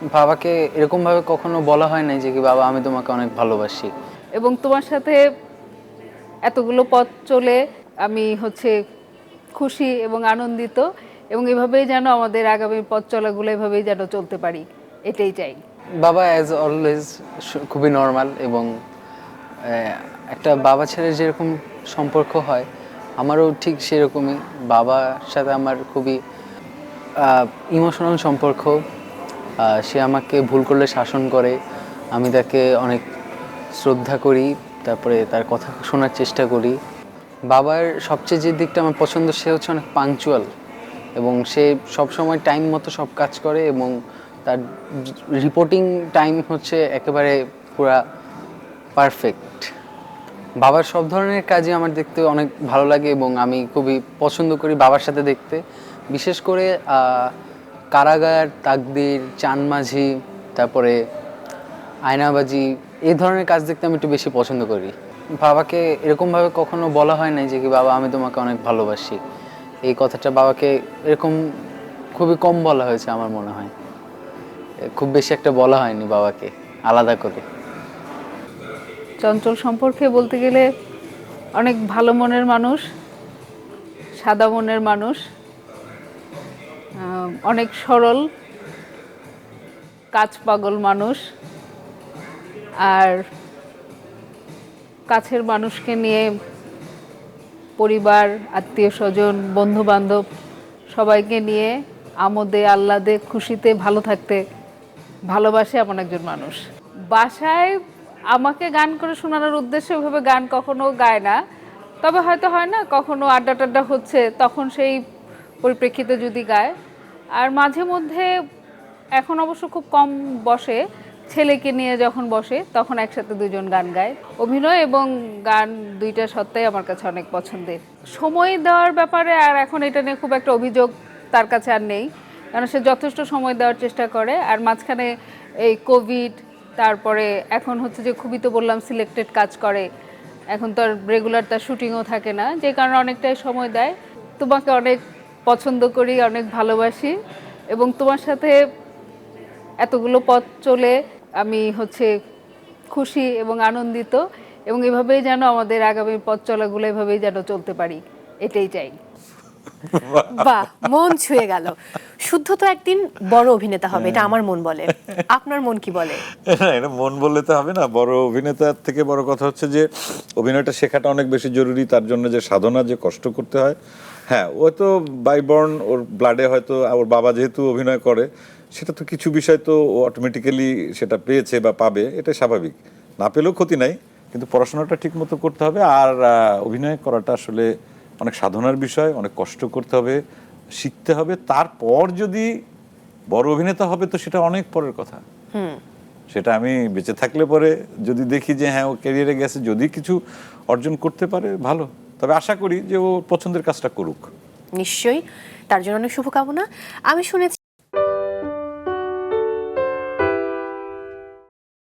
বাবাকে এরকম ভাবে কখনো বলা হয় নাই যে কি বাবা আমি তোমাকে অনেক ভালোবাসি এবং তোমার সাথে এতগুলো পথ চলে আমি হচ্ছে খুশি এবং আনন্দিত এবং এভাবেই যেন আমাদের আগামী পথ চলাগুলো এভাবেই যেন চলতে পারি এটাই চাই। বাবা অ্যাজ অলওয়েজ খুবই নর্মাল এবং একটা বাবা ছেলের যেরকম সম্পর্ক হয় আমারও ঠিক সেরকমই। বাবার সাথে আমার খুবই ইমোশনাল সম্পর্ক সে আমাকে ভুল করলে শাসন করে। আমি তাকে অনেক শ্রদ্ধা করি, তারপরে তার কথা শোনার চেষ্টা করি। বাবার সবচেয়ে যে দিকটা আমার পছন্দ, সে হচ্ছে অনেক পাংচুয়াল এবং সে সব সময় টাইম মতো সব কাজ করে এবং তার রিপোর্টিং টাইম হচ্ছে একেবারে পুরা পারফেক্ট বাবার সব ধরনের কাজই আমার দেখতে অনেক ভালো লাগে এবং আমি খুবই পছন্দ করি বাবার সাথে দেখতে। বিশেষ করে কারাগার, তাকদির, চানমাঝি, তারপরে আয়নাবাজি এই ধরনের কাজ দেখতে আমি একটু বেশি পছন্দ করি। বাবাকে এরকমভাবে কখনো বলা হয় নাই যে কি, বাবা, আমি তোমাকে অনেক ভালোবাসি। এই কথাটা বাবাকে এরকম খুবই কম বলা হয়েছে আমার মনে হয়। খুব বেশি একটা বলা হয়নি বাবাকে, আলাদা করে। চঞ্চল সম্পর্কে বলতে গেলে অনেক ভালো মনের মানুষ, সাদা মনের মানুষ অনেক সরল কাজ পাগল মানুষ, আর কাছের মানুষকে নিয়ে পরিবার, আত্মীয় স্বজন বন্ধু বান্ধব সবাইকে নিয়ে আমোদে, আহ্লাদে, খুশিতে, ভালো থাকতে ভালোবাসে এমন একজন মানুষ। বাসায় আমাকে গান করে শোনানোর উদ্দেশ্যে ওইভাবে গান কখনো গায় না, তবে হয়তো হয় না, কখনো আড্ডা টাড্ডা হচ্ছে, তখন সেই পরিপ্রেক্ষিতে যদি গায়। আর মাঝে মধ্যে এখন অবশ্য খুব কম বসে, ছেলেকে নিয়ে যখন বসে তখন একসাথে দুজন গান গায়। অভিনয় এবং গান দুইটা সত্ত্বাই আমার কাছে অনেক পছন্দের। সময় দেওয়ার ব্যাপারে আর এখন এটা নিয়ে খুব একটা অভিযোগ তার কাছে আর নেই। কারণ সে যথেষ্ট সময় দেওয়ার চেষ্টা করে আর মাঝখানে এই কোভিড, তারপরে এখন হচ্ছে যে খুবই তো বললাম সিলেক্টেড কাজ করে। এখন তো আর রেগুলার তার শুটিংও থাকে না। যে কারণে অনেকটাই সময় দেয়। তোমাকে অনেক পছন্দ করি অনেক ভালোবাসি এবং তোমার সাথে এতগুলো পথ চলে আমি হচ্ছে খুশি এবং আনন্দিত এবং এভাবেই যেন আমাদের আগামী পথ চলাগুলো এভাবেই যেন চলতে পারি এটাই চাই। বাহ। মন ছুঁয়ে গেল। শুদ্ধ তো একদিন বড় অভিনেতা হবে এটা আমার মন বলে। আপনার মন কি বলে? এটা মন বললে তো হবে না বড় অভিনেতার থেকে বড় কথা হচ্ছে যে অভিনয়টা শেখাটা অনেক বেশি জরুরি তার জন্য যে সাধনা যে কষ্ট করতে হয় হ্যাঁ ও তো বাইবর্ন ওর ব্লাডে হয়তো ওর বাবা যেহেতু অভিনয় করে সেটা তো কিছু বিষয় তো ও অটোমেটিক্যালি সেটা পেয়েছে বা পাবে এটা স্বাভাবিক। না পেলেও ক্ষতি নাই কিন্তু পড়াশোনাটা ঠিক মতো করতে হবে আর অভিনয় করাটা আসলে অনেক সাধনার বিষয় অনেক কষ্ট করতে হবে শিখতে হবে। তারপর যদি বড় অভিনেতা হবে তো সেটা অনেক পরের কথা। সেটা আমি বেঁচে থাকলে পরে যদি দেখি যে হ্যাঁ ও ক্যারিয়ারে গেছে যদি কিছু অর্জন করতে পারে ভালো। তবে আশা করি যে ও পছন্দের কাজটা করুক। নিশ্চয়ই। তার জন্য অনেক শুভকামনা। আমি শুনেছি